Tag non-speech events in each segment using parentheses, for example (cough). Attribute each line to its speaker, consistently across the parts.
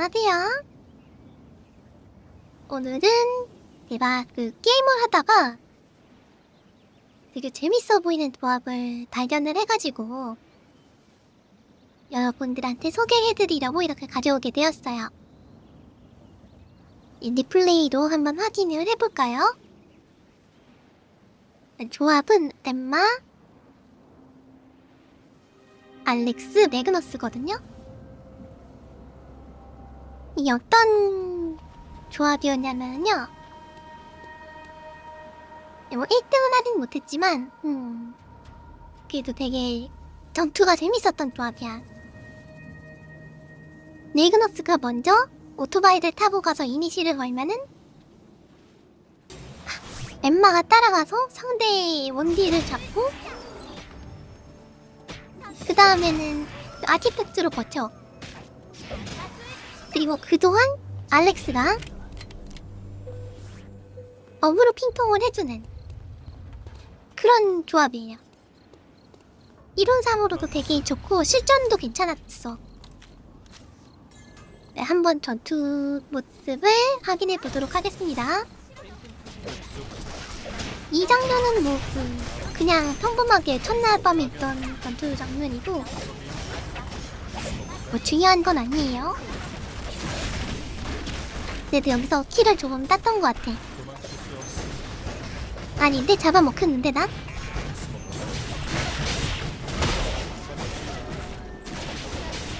Speaker 1: 안녕하세요. 오늘은 제가 그 게임을 하다가 되게 재밌어 보이는 조합을 발견을 해가지고 여러분들한테 소개해드리려고 이렇게 가져오게 되었어요. 이 리플레이도 한번 확인을 해볼까요? 조합은 덴마, 알렉스, 매그너스거든요. 이 어떤 조합이었냐면요. 뭐 1등은 하진 못했지만, 음, 그래도 되게 전투가 재밌었던 조합이야. 네그너스가 먼저 오토바이를 타고 가서 이니시를 걸면은 엠마가 따라가서 상대의 원딜을 잡고 그 다음에는 아티팩트로 버텨. 그리고 그동안 알렉스가 업으로 핑퐁을 해주는 그런 조합이에요. 이론상으로도 되게 좋고 실전도 괜찮았어. 네, 한번 전투 모습을 확인해 보도록 하겠습니다. 이 장면은 뭐 그, 그냥 평범하게 첫날 밤에 있던 전투 장면이고 뭐 중요한 건 아니에요. 그래도 여기서 키를 조금 땄던 것 같아. 아닌데 잡아먹혔는데 나?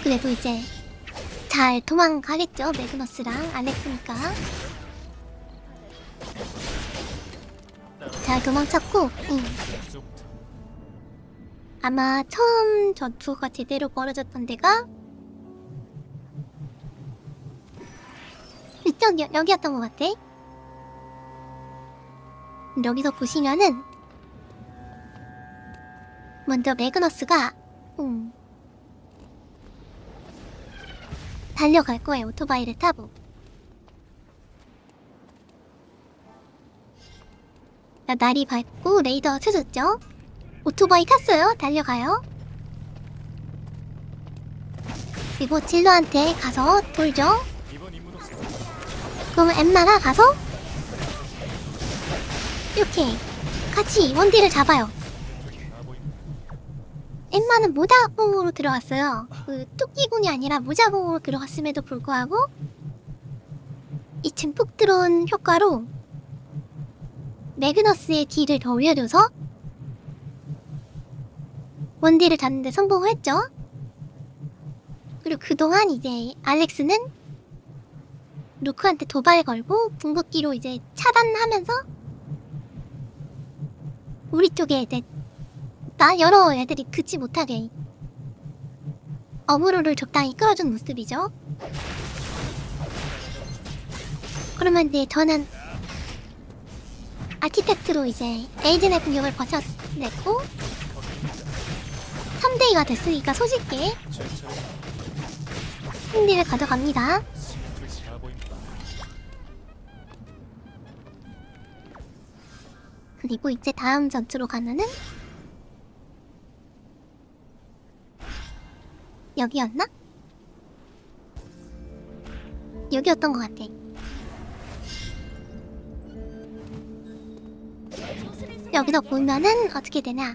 Speaker 1: 그래도 이제 잘 도망가겠죠 매그너스랑 알렉스니까 잘 도망쳤고 응. 아마 처음 전투가 제대로 벌어졌던 데가 여, 여기였던 것 같아. 여기서 보시면은 먼저 매그너스가 음, 달려갈 거예요 오토바이를 타고. 자, 날이 밝고 레이더 쳐졌죠? 오토바이 탔어요? 달려가요? 그리고 진로한테 가서 돌죠 그럼 엠마가 가서 이렇게 같이 원딜을 잡아요 엠마는 모자공으로 들어갔어요. 그 토끼군이 아니라 모자공으로 들어갔음에도 불구하고 이 증폭 드론 효과로 매그너스의 딜을 더 올려줘서 원딜을 잡는데 성공을 했죠. 그리고 그동안 이제 알렉스는 루크한테 도발 걸고 궁극기로 이제 차단하면서 우리 쪽에 이제 나 여러 애들이 그치 못하게 어그로를 적당히 끌어준 모습이죠. 그러면 이제 저는 아티팩트로 이제 에이진의 공격을 버텨냈고 3대2가 됐으니까 소식게 승리를 가져갑니다. 그리고 이제 다음 전투로 가면은 여기였나? 여기였던 것 같아. 여기서 보면은 어떻게 되냐?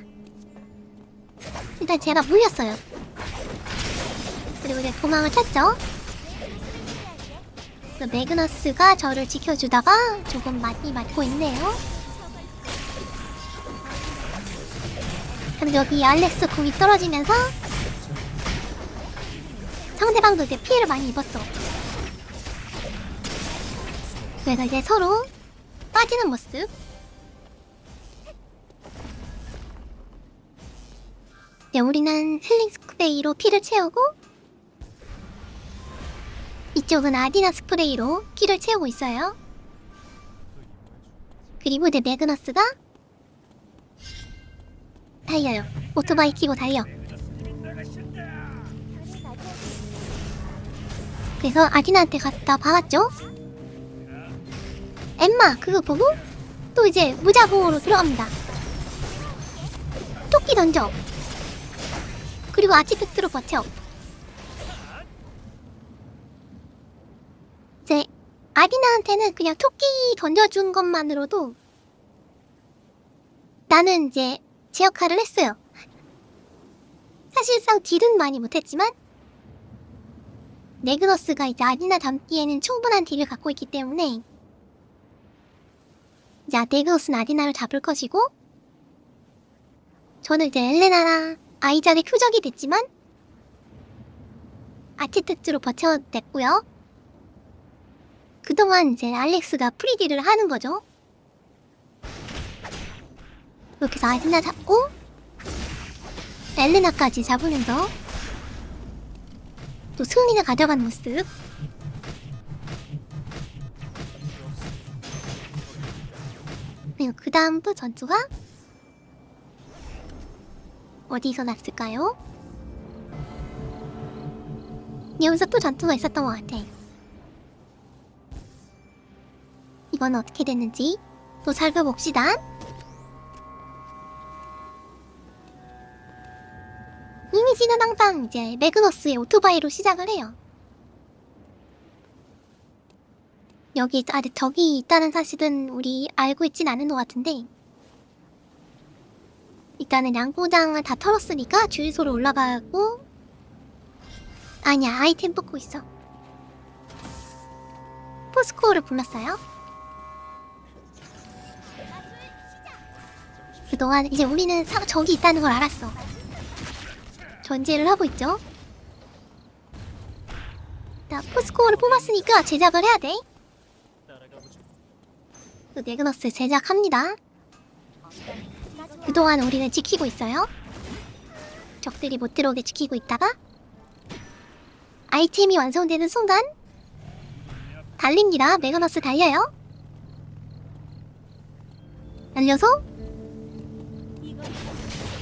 Speaker 1: 일단 제가 물렸어요. 그리고 이제 도망을 쳤죠. 그 매그너스가 저를 지켜주다가 조금 많이 맞고 있네요. 그럼 여기 알렉스 궁이 떨어지면서 상대방도 이제 피해를 많이 입었어. 그래서 이제 서로 빠지는 모습. 네, 우리는 힐링 스프레이로 피를 채우고 이쪽은 아디나 스프레이로 피를 채우고 있어요. 그리고 이제 매그너스가 달려요. 오토바이 키고 달려. 그래서 아디나한테 갔다 박았죠? 엠마 그거 보고 또 이제 무자공으로 들어갑니다. 토끼 던져. 그리고 아티팩트로 버텨. 아디나한테는 그냥 토끼 던져준 것만으로도 나는 이제 제 역할을 했어요. 사실상 딜은 많이 못했지만 네그너스가 이제 아디나 담기에는 충분한 딜을 갖고 있기 때문에 자 네그너스는 아디나를 잡을 것이고 저는 이제 엘레나랑 아이작의 표적이 됐지만 아티텍트로 버텨냈고요. 그동안 이제 알렉스가 프리딜을 하는 거죠. 이렇게 해서 아디나 잡고 엘레나까지 잡으면서 또 승리를 가져간 모습. 그리고 그 다음 또 전투가 어디서 났을까요? 여기서 또 전투가 있었던 것 같아. 이건 어떻게 됐는지 또 살펴봅시다. 항상 이제 매그너스의 오토바이로 시작을 해요. 여기 아직 적이 있다는 사실은 우리 알고 있진 않은 것 같은데 일단은 양고장을 다 털었으니까 주유소로 올라가고 아니야 아이템 뽑고 있어. 포스코어를 불렀어요. 그동안 이제 우리는 사, 적이 있다는 걸 알았어 전제를 하고 있죠 나 포스코어를 뽑았으니까 제작을 해야 돼그 네그너스 제작합니다 그동안 우리는 지키고 있어요. 적들이 못 들어오게 지키고 있다가 아이템이 완성되는 순간 달립니다. 메가너스 달려요. 달려서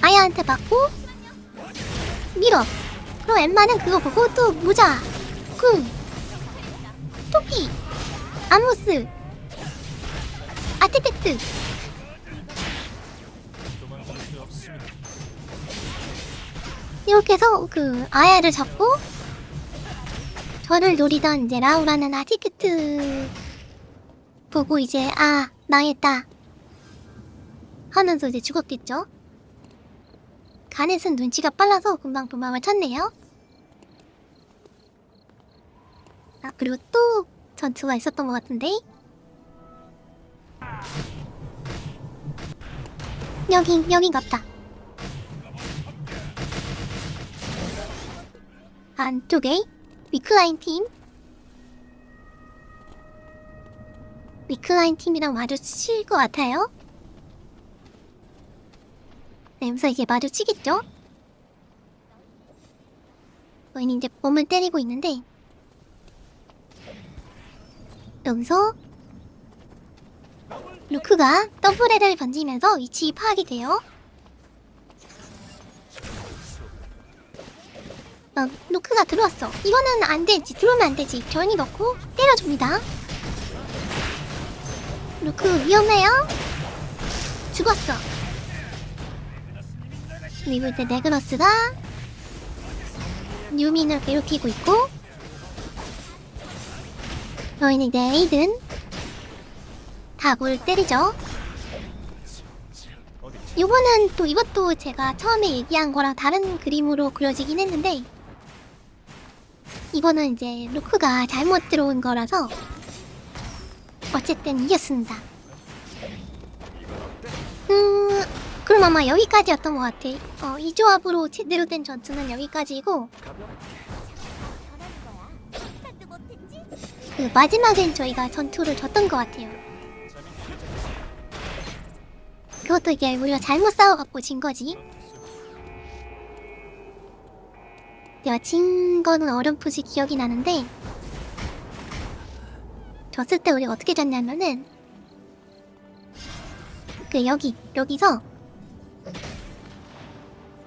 Speaker 1: 아야한테 맞고 밀어. 그럼 엠마는 그거 보고 또 모자, 궁, 토끼, 아모스, 아티팩트. 이렇게 해서 그 아야를 잡고 저를 노리던 이제 라우라는 아티크트 보고 이제 아 망했다. 하면서 이제 죽었겠죠. 가넷은 눈치가 빨라서 금방 도망을 쳤네요. 아 그리고 또 전투가 있었던 것 같은데 여긴 여긴갑다. 안쪽에 위클라인 팀 위클라인 팀이랑 마주칠 것 같아요 이게 마주치겠죠? 저희는 이제 몸을 때리고 있는데 여기서 루크가 더블에를 던지면서 위치 파악이 돼요 어, 루크가 들어왔어. 이거는 안 되지. 들어오면 안 되지. 전이 넣고 때려줍니다. 루크 위험해요. 죽었어. 그리고 이제 네그너스가 뉴민을 괴롭히고 있고 저희는 이제 에이든 다골 때리죠. 요거는 또 이것도 제가 처음에 얘기한 거랑 다른 그림으로 그려지긴 했는데 이거는 이제 루크가 잘못 들어온 거라서 어쨌든 이겼습니다. 음, 아마 여기까지였던 것 같아. 어, 이 조합으로 제대로 된 전투는 여기까지고 그 마지막엔 저희가 전투를 졌던 것 같아요. 그것도 이게 우리가 잘못 싸워갖고 진 거지. 내가 진 거는 어렴풋이 기억이 나는데 졌을 때 우리가 어떻게 졌냐면은 그 여기 여기서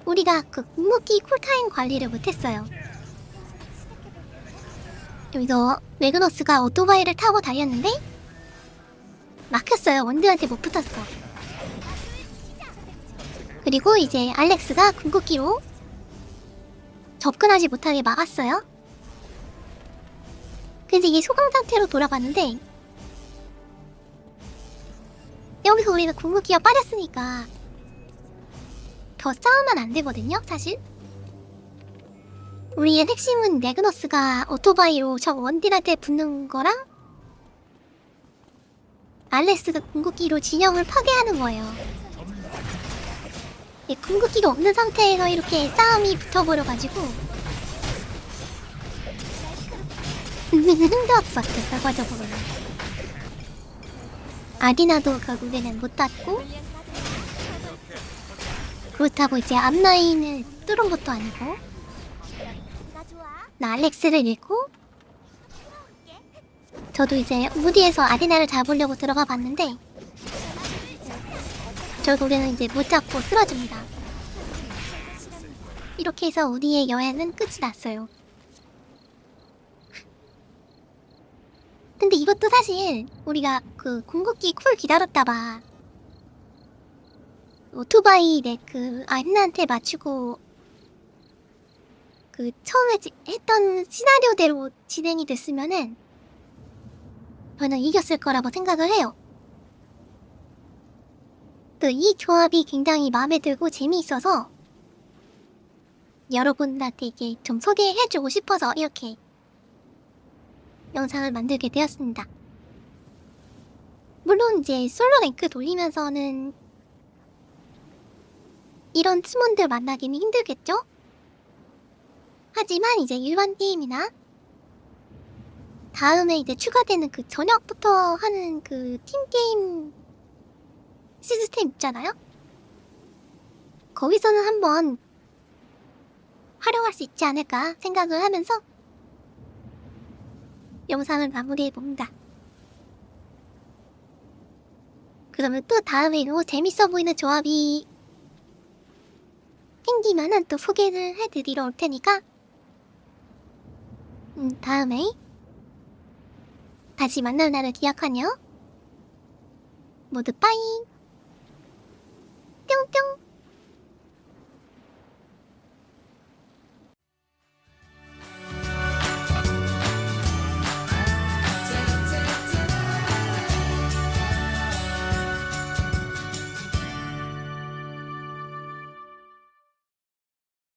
Speaker 1: 우리가 그 궁극기 쿨타임 관리를 못했어요. 여기서 매그너스가 오토바이를 타고 다녔는데 막혔어요. 원드한테 못 붙었어. 그리고 이제 알렉스가 궁극기로 접근하지 못하게 막았어요. 그래서 이게 소강 상태로 돌아갔는데 여기서 우리는 궁극기가 빠졌으니까 더 싸우면 안 되거든요, 사실. 우리의 핵심은 레그너스가 오토바이로 저 원딜한테 붙는 거랑 알렉스가 궁극기로 진영을 파괴하는 거예요. 이 궁극기가 없는 상태에서 이렇게 싸움이 붙어버려가지고 (laughs) 힘들었어, 결과적으로. 아디나도 결국에는 못 땄고 그렇다고 이제 앞라인을 뚫은 것도 아니고 나 알렉스를 잃고 저도 이제 무디에서 아디나를 잡으려고 들어가 봤는데 결국에는 이제 못 잡고 쓰러집니다. 이렇게 해서 우리의 여행은 끝이 났어요. 근데 이것도 사실 우리가 그 궁극기 쿨 기다렸다가 오토바이 내그 아린한테 맞추고 그 처음에 지- 했던 시나리오대로 진행이 됐으면은 저는 이겼을 거라고 생각을 해요. 또이 조합이 굉장히 마음에 들고 재미있어서 여러분들한테 이게 좀 소개해주고 싶어서 이렇게 영상을 만들게 되었습니다. 물론 이제 솔로 랭크 돌리면서는 이런 팀원들 만나기는 힘들겠죠? 하지만 이제 일반 게임이나 다음에 이제 추가되는 그 저녁부터 하는 그 팀 게임 시스템 있잖아요? 거기서는 한번 활용할 수 있지 않을까 생각을 하면서 영상을 마무리해 봅니다. 그러면 또 다음에도 재밌어 보이는 조합이 땡기면은 또 소개를 해드리러 올 테니까. 음, 다음에. 다시 만날 날을 기약하냐? 모두 빠잉 뿅뿅.